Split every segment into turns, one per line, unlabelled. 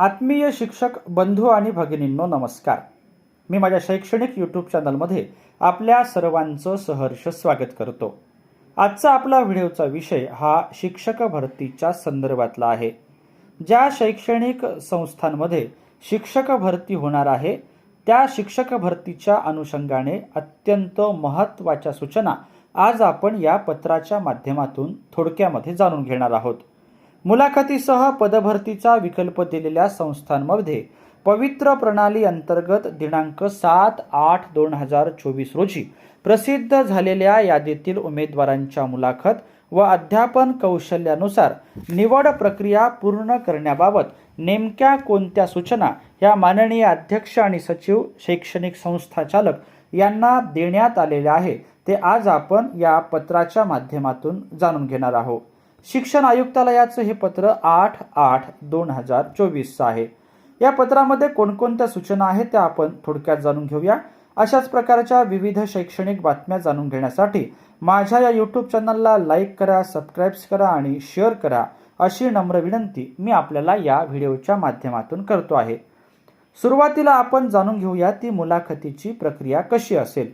आत्मीय शिक्षक बंधू आणि भगिनींनो नमस्कार. मी माझ्या शैक्षणिक यूट्यूब चॅनलमध्ये आपल्या सर्वांचं सहर्ष स्वागत करतो. आजचा आपला व्हिडिओचा विषय हा शिक्षक भरतीच्या संदर्भातला आहे. ज्या शैक्षणिक संस्थांमध्ये शिक्षक भरती होणार आहे त्या शिक्षक भरतीच्या अनुषंगाने अत्यंत महत्त्वाच्या सूचना आज आपण या पत्राच्या माध्यमातून थोडक्यामध्ये जाणून घेणार आहोत. मुलाखतीसह पदभरतीचा विकल्प दिलेल्या संस्थांमध्ये पवित्र प्रणाली अंतर्गत दिनांक सात आठ दोन हजार चोवीस रोजी प्रसिद्ध झालेल्या यादीतील उमेदवारांच्या मुलाखत व अध्यापन कौशल्यानुसार निवड प्रक्रिया पूर्ण करण्याबाबत नेमक्या कोणत्या सूचना या माननीय अध्यक्ष आणि सचिव शैक्षणिक संस्था चालक यांना देण्यात आलेल्या आहे ते आज आपण या पत्राच्या माध्यमातून जाणून घेणार आहोत. शिक्षण आयुक्तालयाचं हे पत्र आठ आठ दोन हजार चोवीसचं आहे. या पत्रामध्ये कोणकोणत्या सूचना आहेत त्या आपण थोडक्यात जाणून घेऊया. अशाच प्रकारच्या विविध शैक्षणिक बातम्या जाणून घेण्यासाठी माझ्या या यूट्यूब चॅनलला लाईक करा सबस्क्राईब्स करा आणि शेअर करा अशी नम्र विनंती मी आपल्याला या व्हिडिओच्या माध्यमातून करतो आहे. सुरुवातीला आपण जाणून घेऊया ती मुलाखतीची प्रक्रिया कशी असेल.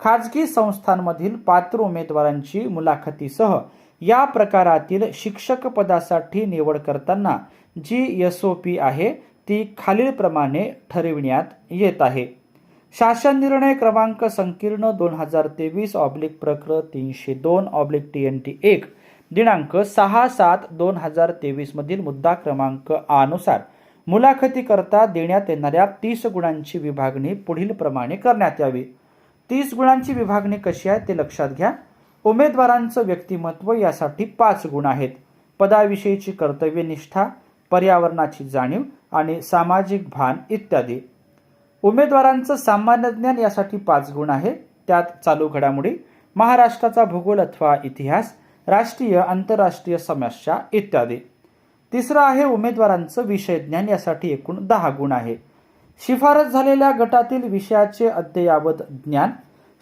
खाजगी संस्थांमधील पात्र उमेदवारांची मुलाखतीसह या प्रकारातील शिक्षक पदासाठी निवड करताना जी एस ओ पी आहे ती खालीलप्रमाणे ठरविण्यात येत आहे. शासन निर्णय क्रमांक संकीर्ण दोन हजार तेवीस ऑब्लिक प्रकर तीनशे दोन ऑब्लिक टी एन टी एक दिनांक सहा सात दोन हजार तेवीसमधील मुद्दा क्रमांक अनुसार मुलाखतीकरता देण्यात येणाऱ्या तीस गुणांची विभागणी पुढील प्रमाणे करण्यात यावी. तीस गुणांची विभागणी कशी आहे ते लक्षात घ्या. उमेदवारांचं व्यक्तिमत्व यासाठी पाच गुण आहेत. पदाविषयीची कर्तव्यनिष्ठा पर्यावरणाची जाणीव आणि सामाजिक भान इत्यादी. उमेदवारांचं सामान्य ज्ञान यासाठी पाच गुण आहे त्यात चालू घडामोडी महाराष्ट्राचा भूगोल अथवा इतिहास राष्ट्रीय आंतरराष्ट्रीय समस्या इत्यादी. तिसरं आहे उमेदवारांचं विषय ज्ञान यासाठी एकूण दहा गुण आहे. शिफारस झालेल्या गटातील विषयाचे अद्ययावत ज्ञान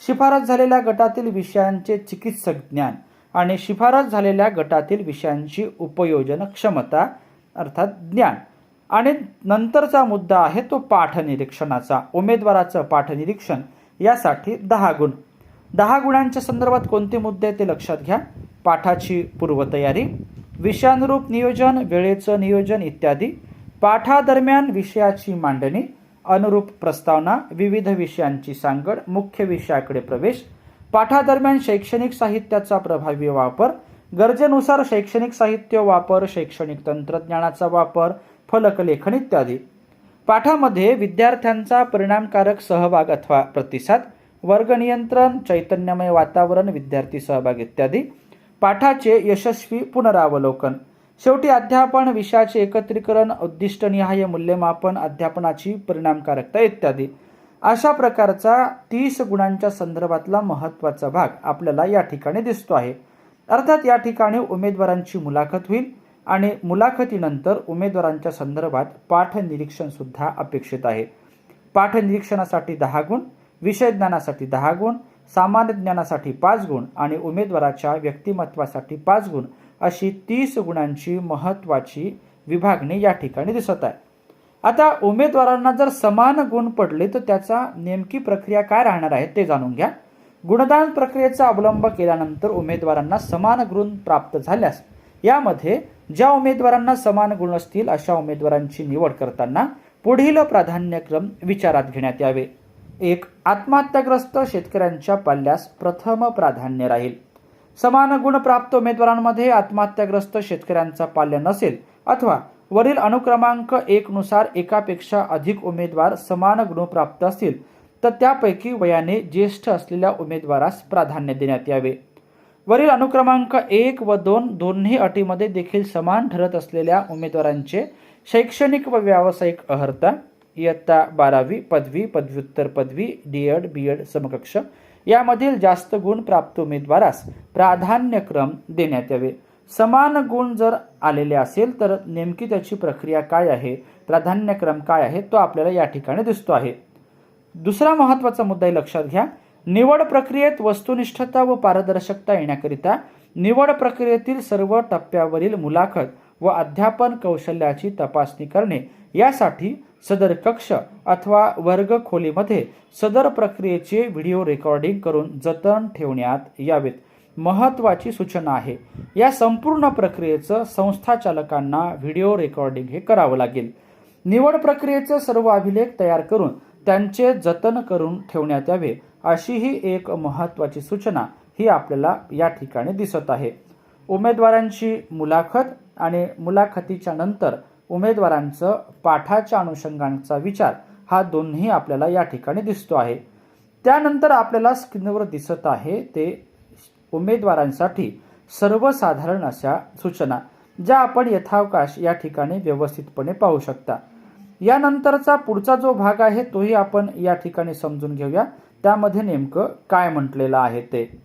शिफारस झालेल्या गटातील विषयांचे चिकित्सक ज्ञान आणि शिफारस झालेल्या गटातील विषयांची उपयोजन क्षमता अर्थात ज्ञान. आणि नंतरचा मुद्दा आहे तो पाठनिरीक्षणाचा. उमेदवाराचं पाठनिरीक्षण यासाठी दहा गुण. दहा गुणांच्या संदर्भात कोणते मुद्दे ते लक्षात घ्या. पाठाची पूर्वतयारी विषयानुरूप नियोजन वेळेचं नियोजन इत्यादी. पाठादरम्यान विषयाची मांडणी अनुरूप प्रस्तावना विविध विषयांची सांगड मुख्य विषयाकडे प्रवेश पाठादरम्यान शैक्षणिक साहित्याचा प्रभावी वापर गरजेनुसार शैक्षणिक साहित्य वापर शैक्षणिक तंत्रज्ञानाचा वापर फलकलेखन इत्यादी. पाठामध्ये विद्यार्थ्यांचा परिणामकारक सहभाग अथवा प्रतिसाद वर्ग नियंत्रण चैतन्यमय वातावरण विद्यार्थी सहभाग इत्यादी. पाठाचे यशस्वी पुनरावलोकन. शेवटी अध्यापन विषयाचे एकत्रीकरण उद्दिष्टनिहाय मूल्यमापन अध्यापनाची परिणामकारकता इत्यादी. अशा प्रकारचा तीस गुणांच्या संदर्भातला महत्त्वाचा भाग आपल्याला या ठिकाणी दिसतो आहे. अर्थात या ठिकाणी उमेदवारांची मुलाखत होईल आणि मुलाखतीनंतर उमेदवारांच्या संदर्भात पाठ निरीक्षण सुद्धा अपेक्षित आहे. पाठ निरीक्षणासाठी दहा गुण विषय ज्ञानासाठी दहा गुण सामान्य ज्ञानासाठी पाच गुण आणि उमेदवाराच्या व्यक्तिमत्वासाठी पाच गुण अशी तीस गुणांची महत्त्वाची विभागणी या ठिकाणी दिसत आहे. आता उमेदवारांना जर समान गुण पडले तर त्याचा नेमकी प्रक्रिया काय राहणार आहे ते जाणून घ्या. गुणदान प्रक्रियेचा अवलंब केल्यानंतर उमेदवारांना समान गुण प्राप्त झाल्यास यामध्ये ज्या उमेदवारांना समान गुण असतील अशा उमेदवारांची निवड करताना पुढील प्राधान्यक्रम विचारात घेण्यात यावे. एक आत्महत्याग्रस्त शेतकऱ्यांच्या पाल्यास प्रथम प्राधान्य राहील. समान गुण प्राप्त उमेदवारांमध्ये आत्महत्याग्रस्त शेतकऱ्यांचा पाल्य नसेल अथवा वरील अनुक्रमांक एक नुसार एकापेक्षा अधिक उमेदवार समान गुण प्राप्त असतील तर त्यापैकी वयाने ज्येष्ठ असलेल्या उमेदवारास प्राधान्य देण्यात यावे. वरील अनुक्रमांक एक व दोन दोन्ही अटीमध्ये देखील समान ठरत असलेल्या उमेदवारांचे शैक्षणिक व व्यावसायिक अर्हता इयत्ता बारावी पदवी पदव्युत्तर पदवी डी एड बी एड समकक्ष यामधील जास्त गुण प्राप्त उमेदवारास प्राधान्यक्रम देण्यात यावे. समान गुण जर आलेले असेल तर नेमकी त्याची प्रक्रिया काय आहे? प्राधान्यक्रम काय आहे? तो आपल्याला या ठिकाणी दिसतो आहे. दुसरा महत्त्वाचा मुद्दा लक्षात घ्या. निवड प्रक्रियेत वस्तुनिष्ठता व पारदर्शकता येण्याकरिता निवड प्रक्रियेतील सर्व टप्प्यावरील मुलाखत व अध्यापन कौशल्याची तपासणी करणे यासाठी सदर कक्ष अथवा वर्ग खोलीमध्ये सदर प्रक्रियेचे व्हिडिओ रेकॉर्डिंग करून जतन ठेवण्यात यावेत. महत्त्वाची सूचना आहे. या संपूर्ण प्रक्रियेचं संस्था चालकांना व्हिडिओ रेकॉर्डिंग हे करावं लागेल. निवड प्रक्रियेचे सर्व अभिलेख तयार करून त्यांचे जतन करून ठेवण्यात यावे अशी ही एक महत्त्वाची सूचना ही आपल्याला या ठिकाणी दिसत आहे. उमेदवारांची मुलाखत आणि मुलाखतीच्या नंतर उमेदवारांचं पाठाच्या अनुषंगांचा विचार हा दोन्ही आपल्याला या ठिकाणी दिसतो आहे. त्यानंतर आपल्याला स्क्रीनवर दिसत आहे ते उमेदवारांसाठी सर्वसाधारण अशा सूचना ज्या आपण यथावकाश या ठिकाणी व्यवस्थितपणे पाहू शकता. यानंतरचा पुढचा जो भाग आहे तोही आपण या ठिकाणी समजून घेऊया. त्यामध्ये नेमकं काय म्हटलेलं आहे ते.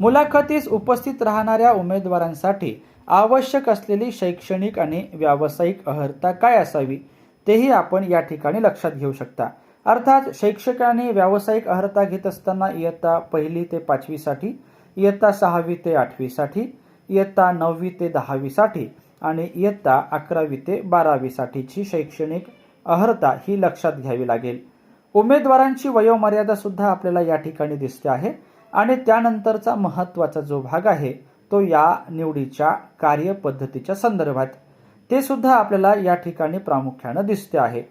मुलाखतीस उपस्थित राहणाऱ्या उमेदवारांसाठी आवश्यक असलेली शैक्षणिक आणि व्यावसायिक अर्हता काय असावी तेही आपण या ठिकाणी लक्षात घेऊ शकता. अर्थात शैक्षकाने व्यावसायिक अर्हता घेत असताना इयत्ता पहिली ते पाचवीसाठी इयत्ता सहावी ते आठवीसाठी इयत्ता नववी ते दहावीसाठी आणि इयत्ता अकरावी ते बारावीसाठीची शैक्षणिक अर्हता ही लक्षात घ्यावी लागेल. उमेदवारांची वयोमर्यादा सुद्धा आपल्याला या ठिकाणी दिसते आहे आणि त्यानंतरचा महत्त्वाचा जो भाग आहे तो या निवडीच्या कार्यपद्धतीच्या संदर्भात. ते सुद्धा आपल्याला या ठिकाणी प्रामुख्यानं दिसते आहे.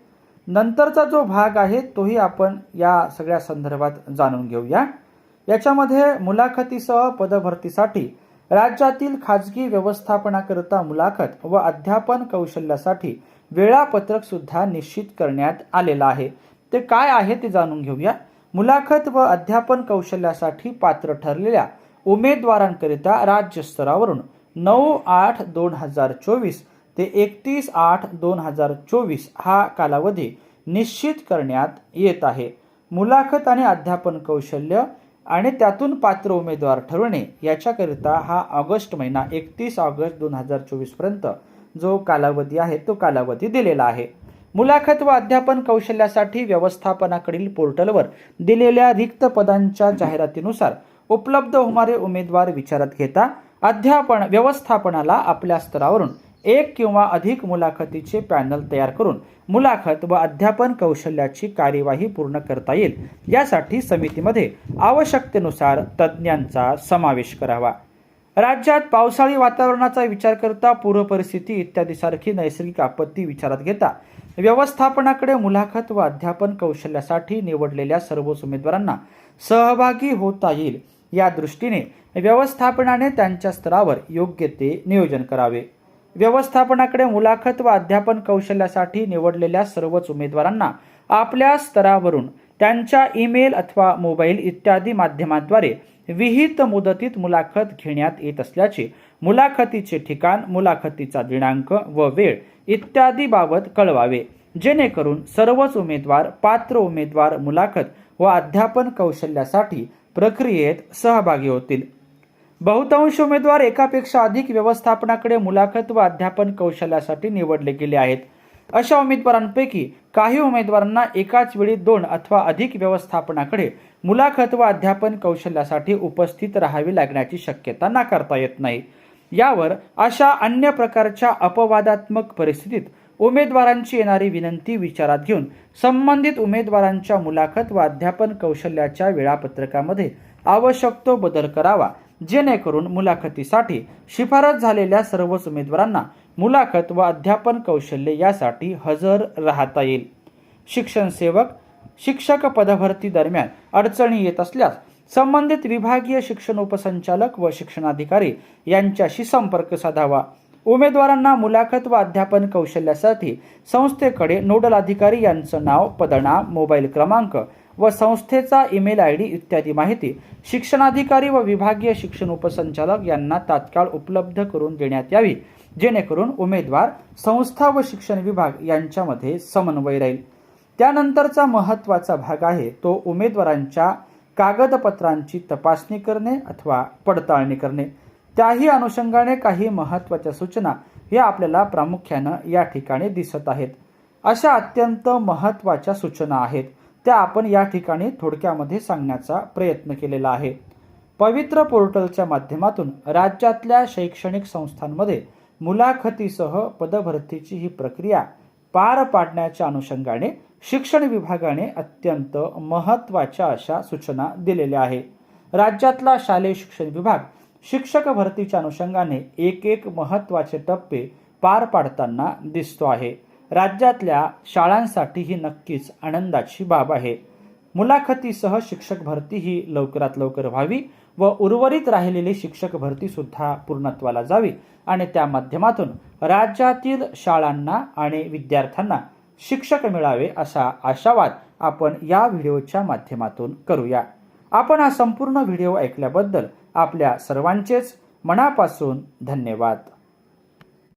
नंतरचा जो भाग आहे तोही आपण या सगळ्या संदर्भात जाणून घेऊया. याच्यामध्ये मुलाखतीसह पदभरतीसाठी राज्यातील खाजगी व्यवस्थापनाकरिता मुलाखत व अध्यापन कौशल्यासाठी वेळापत्रक सुद्धा निश्चित करण्यात आलेलं आहे. ते काय आहे ते जाणून घेऊया. मुलाखत व अध्यापन कौशल्यासाठी पात्र ठरलेल्या उमेदवारांकरिता राज्यस्तरावरून नऊ आठ दोन हजार चोवीस ते एकतीस आठ दोन हजार चोवीस हा कालावधी निश्चित करण्यात येत आहे. मुलाखत आणि अध्यापन कौशल्य आणि त्यातून पात्र उमेदवार ठरवणे याच्याकरिता हा ऑगस्ट महिना एकतीस ऑगस्ट दोन हजार चोवीसपर्यंत जो कालावधी आहे तो कालावधी दिलेला आहे. मुलाखत व अध्यापन कौशल्यासाठी व्यवस्थापनाकडील पोर्टलवर दिलेल्या रिक्त पदांच्या जाहिरातीनुसार उपलब्ध होणारे उमेदवार विचारात घेता अध्यापन व्यवस्थापनाला आपल्या स्तरावरून एक किंवा अधिक मुलाखतीचे पॅनल तयार करून मुलाखत व अध्यापन कौशल्याची कार्यवाही पूर्ण करता येईल. यासाठी समितीमध्ये आवश्यकतेनुसार तज्ज्ञांचा समावेश करावा. राज्यात पावसाळी वातावरणाचा विचार करता पूरपरिस्थिती इत्यादीसारखी नैसर्गिक आपत्ती विचारात घेता व्यवस्थापनाकडे मुलाखत व अध्यापन कौशल्यासाठी निवडलेल्या सर्वच उमेदवारांना सहभागी होता येईल. या दृष्टीने व्यवस्थापनाने त्यांच्या स्तरावर योग्य ते नियोजन करावे. व्यवस्थापनाकडे मुलाखत व अध्यापन कौशल्यासाठी निवडलेल्या सर्वच उमेदवारांना आपल्या स्तरावरून त्यांच्या ईमेल अथवा मोबाईल इत्यादी माध्यमांद्वारे विहित मुदतीत मुलाखत घेण्यात येत असल्याचे मुलाखतीचे ठिकाण मुलाखतीचा दिनांक व वेळ इत्यादी बाबत कळवावे. जेणेकरून सर्वच उमेदवार पात्र उमेदवार मुलाखत व अध्यापन कौशल्यासाठी प्रक्रियेत सहभागी होतील. बहुतांश उमेदवार एकापेक्षा अधिक व्यवस्थापनाकडे मुलाखत व अध्यापन कौशल्यासाठी निवडले गेले आहेत. अशा उमेदवारांपैकी काही उमेदवारांना एकाच वेळी दोन अथवा अधिक व्यवस्थापनाकडे मुलाखत व अध्यापन कौशल्यासाठी उपस्थित राहावी लागण्याची शक्यता नाकारता येत नाही. यावर अशा अन्य प्रकारच्या अपवादात्मक परिस्थितीत उमेदवारांची येणारी विनंती विचारात घेऊन संबंधित उमेदवारांच्या मुलाखत व अध्यापन कौशल्याच्या वेळापत्रकामध्ये आवश्यक तो बदल करावा जेणेकरून मुलाखतीसाठी शिफारस झालेल्या सर्वच उमेदवारांना मुलाखत व अध्यापन कौशल्य यासाठी हजर राहता येईल. शिक्षण सेवक शिक्षक पदभरती दरम्यान अडचणी येत असल्यास संबंधित विभागीय शिक्षण उपसंचालक व शिक्षणाधिकारी यांच्याशी संपर्क साधावा. उमेदवारांना मुलाखत व अध्यापन कौशल्यासाठी संस्थेकडे नोडल अधिकारी यांचं नाव पदनाम मोबाईल क्रमांक व संस्थेचा ईमेल आय डी इत्यादी माहिती शिक्षणाधिकारी व विभागीय शिक्षण उपसंचालक यांना तात्काळ उपलब्ध करून देण्यात यावी जेणेकरून उमेदवार संस्था व शिक्षण विभाग यांच्यामध्ये समन्वय राहील. त्यानंतरचा महत्त्वाचा भाग आहे तो उमेदवारांच्या कागदपत्रांची तपासणी करणे अथवा पडताळणी करणे. त्याही अनुषंगाने काही महत्त्वाच्या सूचना या आपल्याला प्रामुख्यानं या ठिकाणी दिसत आहेत. अशा अत्यंत महत्त्वाच्या सूचना आहेत. त्या आपण या ठिकाणी थोडक्यामध्ये सांगण्याचा प्रयत्न केलेला आहे. पवित्र पोर्टलच्या माध्यमातून राज्यातल्या शैक्षणिक संस्थांमध्ये मुलाखतीसह पदभरतीची ही प्रक्रिया पार पाडण्याच्या अनुषंगाने शिक्षण विभागाने अत्यंत महत्त्वाच्या अशा सूचना दिलेल्या आहे. राज्यातला शालेय शिक्षण विभाग शिक्षक भरतीच्या अनुषंगाने एक एक महत्त्वाचे टप्पे पार पाडताना दिसतो आहे. राज्यातल्या शाळांसाठी ही नक्कीच आनंदाची बाब आहे. मुलाखतीसह शिक्षक भरती ही लवकरात लवकर व्हावी व उर्वरित राहिलेली शिक्षक भरती सुद्धा पूर्णत्वाला जावी आणि त्या माध्यमातून राज्यातील शाळांना आणि विद्यार्थ्यांना शिक्षक मिळावे असा आशावाद आपण या व्हिडिओच्या माध्यमातून करूया. आपण हा संपूर्ण व्हिडिओ ऐकल्याबद्दल आपल्या सर्वांचेच मनापासून धन्यवाद.